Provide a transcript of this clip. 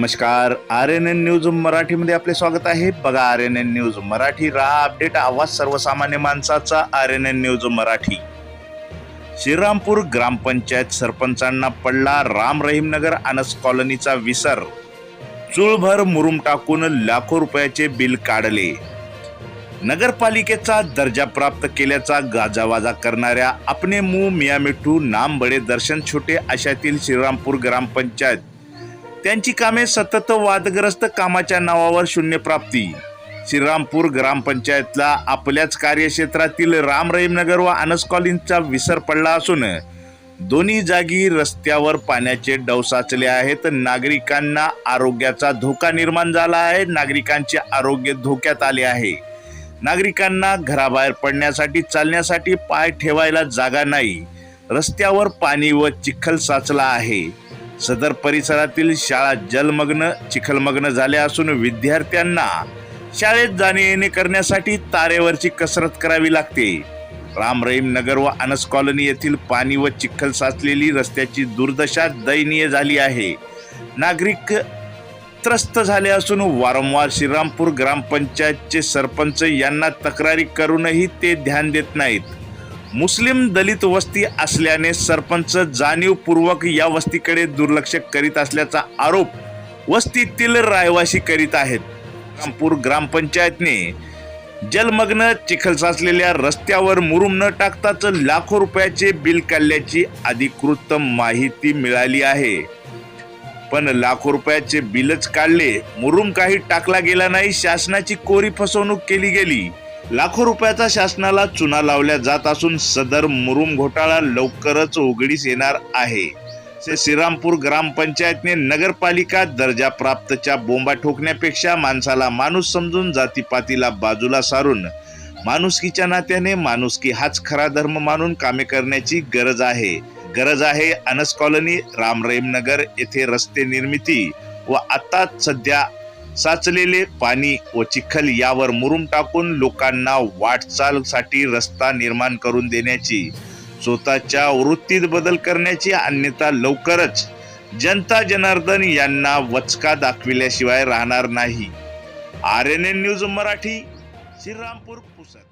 नमस्कार. R N N news मराठीमध्ये आपले स्वागत आहे. बघा R N N news Marathi राहा अपडेट. आवाज सर्वसामान्य माणसाचा R N N news Marathi. Shrirampur ग्रामपंचायत सरपंचांना पडला राम रहीमनगर अनस कॉलनीचा विसर. चूळभर मुरुम टाकून लाखो रुपयाचे बिल काढले. नगरपालिकेचा दर्जा प्राप्त केल्याचा गाजावाजा करणाऱ्या अपने मू मिया मिठू नाम बडे दर्शन छोटे अशातील श्रीरामपूर ग्रामपंचायत त्यांची कामे सतत वादग्रस्त कामाच्या नावावर शून्य प्राप्ती. श्रीरामपूर ग्रामपंचायतला आपल्याच कार्यक्षेत्रातील राम रहीमनगर व अनस कॉलिनचा विसर पडला असून दोन्ही जागी रस्त्यावर पाण्याचे डव साचले आहेत. नागरिकांना आरोग्याचा धोका निर्माण झाला आहे. नागरिकांचे आरोग्य धोक्यात आले आहे. नागरिकांना घराबाहेर पडण्यासाठी चालण्यासाठी पाय ठेवायला जागा नाही. रस्त्यावर पाणी व चिखल साचला आहे. सदर परिसरातील शाळा जलमग्न चिखलमग्न झाल्या असून विद्यार्थ्यांना शाळेत जाणे येणे करण्यासाठी तारेवरची कसरत करावी लागते. राम रहीम नगर व अनस कॉलनी येथील पाणी व चिखल साचलेली रस्त्याची दुर्दशा दयनीय झाली आहे. नागरिक त्रस्त झाले असून वारंवार श्रीरामपूर ग्रामपंचायतचे सरपंच यांना तक्रारी करूनही ते ध्यान देत नाहीत. मुस्लिम दलित वस्ती असल्याने सरपंच जाणीवपूर्वक या वस्तीकडे दुर्लक्ष करीत असल्याचा आरोप वस्तीतील रहिवासी करीत आहेत. रामपूर ग्रामपंचायतने जलमग्न चिखल साचलेल्या रस्त्यावर मुरुम न टाकताच लाखो रुपयाचे बिल काढल्याची अधिकृत माहिती मिळाली आहे. पण लाखो रुपयाचे बिलच काढले मुरुम काही टाकला गेला नाही शासनाची कोरी फसवणूक केली गेली. लाखो रुपयाचा शासनाला चुना लावल्या जात असून सदर मुरुम घोटाळा लवकरच उघडीस येणार आहे. से- श्रीरामपूर ग्रामपंचायतने नगरपालिका दर्जा प्राप्तच्या बोंबा ठोकण्यापेक्षा माणसाला माणूस समजून जातीपातीला बाजूला सारून माणुसकीच्या नात्याने माणुसकी हाच खरा धर्म मानून कामे करण्याची गरज आहे. गरज आहे अनस कॉलनी रामरेमनगर नगर येथे रस्ते निर्मिती व आता सध्या साचलेले पाणी व चिखल यावर मुरुम टाकून लोकांना वाटचालसाठी रस्ता निर्माण करून देण्याची स्वतःच्या वृत्तीत बदल करण्याची अन्यथा लवकरच जनता जनार्दन यांना वचका दाखविल्याशिवाय राहणार नाही. R N N news Marathi Shrirampur Pusad.